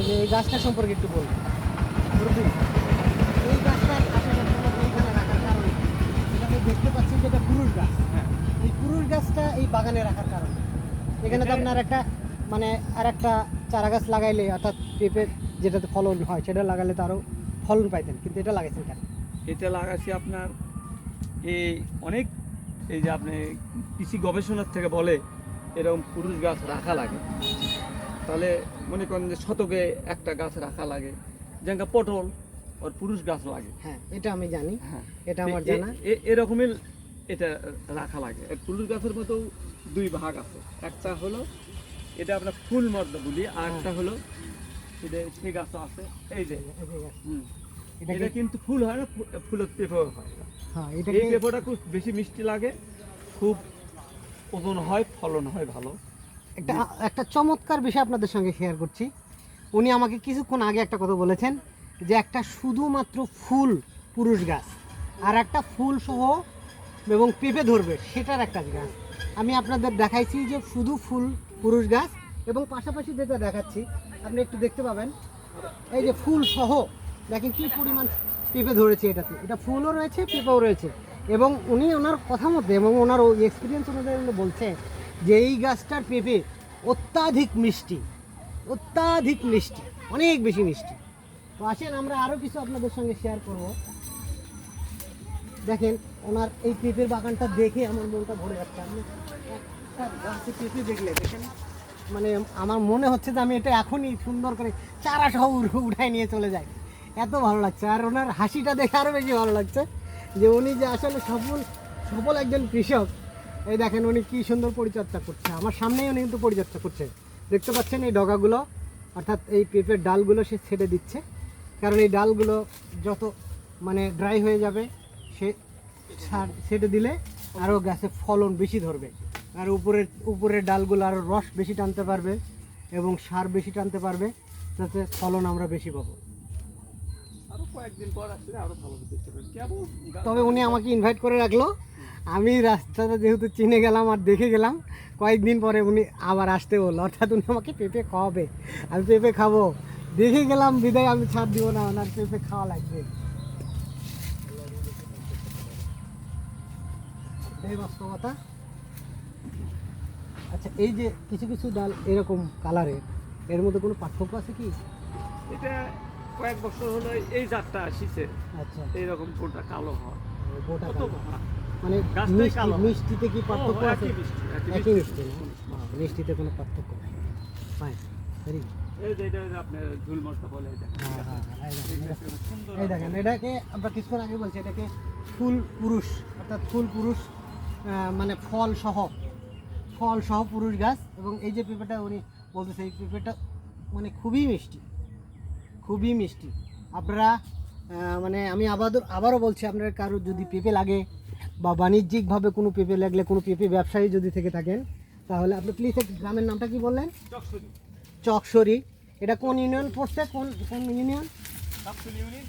এই যে এই গাছটা সম্পর্কে একটু বলুন। এই গাছটা এইখানে রাখার কারণ আমি দেখতে পাচ্ছি যে এটা পুরুষ গাছ। হ্যাঁ। এই পুরুষ গাছটা এই বাগানে রাখার কারণ। এখানে তো আপনার একটা মানে আর একটা চারা গাছ লাগাইলে অর্থাৎ পেঁপের যেটাতে ফলন হয় সেটা লাগালে তো আরও ফলন পাইতেন। কিন্তু এটা লাগাইছেন কেন? এটা লাগাচ্ছি আপনার এই অনেক এই যে আপনি কৃষি গবেষণার থেকে বলে এরকম পুরুষ গাছ রাখা লাগে। তাহলে মনে করেন যে শতকে একটা গাছ রাখা লাগে। যেমন পটল ওর পুরুষ গাছ লাগে। হ্যাঁ এটা আমি জানি। হ্যাঁ। এটা আমার জানা। এরকমই এটা রাখা লাগে। পুরুষ গাছের মতো দুই ভাগ আছে। একটা হলো এটা আমরা ফুল মর্দ বলি আর হ্যাঁ। একটা হলো এটা সে গাছ আছে। এই যে। হুম। এটা কিন্তু ফুল হয় না ফুলের পেঁপেও হয়। হ্যাঁ এই পেঁপেটা খুব বেশি মিষ্টি লাগে। খুব ওজন হয় ফলন হয় ভালো। একটা একটা চমৎকার বিষয় আপনাদের সঙ্গে শেয়ার করছি। উনি আমাকে কিছুক্ষণ আগে একটা কথা বলেছেন যে একটা শুধুমাত্র ফুল পুরুষ গাছ, আর একটা ফুল সহ এবং পেঁপে ধরবে, সেটার একটা গাছ। আমি আপনাদের দেখাইছি যে শুধু ফুল পুরুষ গাছ, এবং পাশাপাশি যেটা দেখাচ্ছি, আপনি একটু দেখতে পাবেন, এই যে ফুল সহ, দেখেন কি পরিমাণ পেঁপে ধরেছে এটাতে। এটা ফুলও রয়েছে, পেঁপেও রয়েছে। এবং উনি ওনার কথা মতে এবং ওনার ওই এক্সপিরিয়েন্স অনুযায়ী উনি বলছে যে এই গাছটার পেঁপে অত্যাধিক মিষ্টি অত্যাধিক মিষ্টি, অনেক বেশি মিষ্টি। তো আসেন, আমরা আরও কিছু আপনাদের সঙ্গে শেয়ার করব। দেখেন, ওনার এই পেঁপের বাগানটা দেখে আমার মনটা ভরে যাচ্ছে। একটা গাছে পেঁপে দেখলে, দেখেন। মানে আমার মনে হচ্ছে যে আমি এটা এখনই সুন্দর করে চারা সহ উঠায় নিয়ে চলে যাই। এত ভালো লাগছে। আর ওনার হাসিটা দেখে আরও বেশি ভালো লাগছে। যে উনি যে আসলে সফল সফল একজন কৃষক, এই দেখেন উনি কি সুন্দর পরিচর্যা করছে। আমার সামনেই উনি কিন্তু পরিচর্যা করছে। দেখতে পাচ্ছেন এই ডগাগুলো, অর্থাৎ এই পেঁপের ডালগুলো সে ছেড়ে দিচ্ছে। কারণ এই ডালগুলো যত মানে ড্রাই হয়ে যাবে, সে ছেটে দিলে আরও গাছে ফলন বেশি ধরবে। আর উপরের উপরের ডালগুলো আরও রস বেশি টানতে পারবে এবং সার বেশি টানতে পারবে, যাতে ফলন আমরা বেশি পাবো। কয়েকদিন পর আসলে আরও ভালো দেখতে কেমন তবে উনি আমাকে ইনভাইট করে রাখল। আমি রাস্তাটা যেহেতু চিনে গেলাম আর দেখে গেলাম কয়েকদিন পরে উনি আবার আসতে বলল। অর্থাৎ উনি আমাকে পেঁপে খাওয়াবে। আমি পেঁপে খাব। দেখে গেলাম বিদায় আমি ছাড় দিব না ওনার পেঁপে খাওয়া লাগবে। এই বাস্তবতা। আচ্ছা এই যে কিছু কিছু ডাল এরকম কালারের এর মধ্যে কোনো পার্থক্য আছে কি? এটা কয়েক বছর হলো এই জাতটা আসিছে। আচ্ছা। এইরকম কোনটা কালো হয়। গোটা কালো। মানে। মিষ্টিতে কি পার্থক্য আছে? একই মিষ্টি, মিষ্টিতে কোনো পার্থক্য নেই। ফাইন ভেরি এই দেখেন এটাকে আমরা কিছুক্ষণ আগে বলছি এটাকে ফুল পুরুষ অর্থাৎ ফুল পুরুষ মানে ফল সহ ফল সহ পুরুষ গাছ। এবং এই যে পেঁপেটা উনি বলতেছে এই পেঁপেটা মানে খুবই মিষ্টি। খুবই মিষ্টি। আপনারা মানে আমি আবার আবারও বলছি আপনার কারও যদি পেঁপে লাগে বা বাণিজ্যিকভাবে কোনো পেঁপে লাগলে কোনো পেঁপে ব্যবসায়ী যদি থেকে থাকেন তাহলে আপনি প্লিজ গ্রামের নামটা কি বললেন? চকসুরি। চকসরি। এটা কোন ইউনিয়ন পড়ছে? কোন কোন union Chaksuri. Union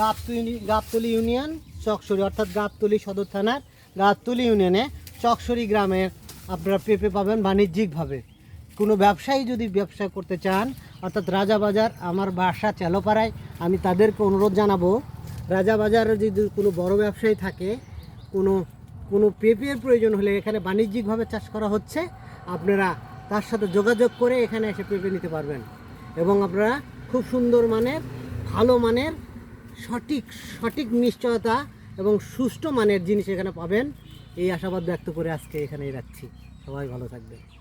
Gabtali Gabtali union Chaksari. অর্থাৎ গাবতলি সদর থানার গাবতলি ইউনিয়নে চকসরি গ্রামে আপনারা পেঁপে পাবেন বাণিজ্যিকভাবে। কোনো ব্যবসায়ী যদি ব্যবসা করতে চান অর্থাৎ রাজাবাজার আমার বাসা চেলোপাড়ায়। আমি তাদেরকে অনুরোধ জানাব রাজাবাজারে যদি কোনো বড় ব্যবসায়ী থাকে, কোনো কোনো পেঁপের প্রয়োজন হলে এখানে বাণিজ্যিকভাবে চাষ করা হচ্ছে, আপনারা তার সাথে যোগাযোগ করে এখানে এসে পেঁপে নিতে পারবেন। এবং আপনারা খুব সুন্দর মানের, ভালো মানের, সঠিক সঠিক নিশ্চয়তা এবং সুষ্ঠু মানের জিনিস এখানে পাবেন। এই আশাবাদ ব্যক্ত করে আজকে এখানেই রাখছি। সবাই ভালো থাকবেন।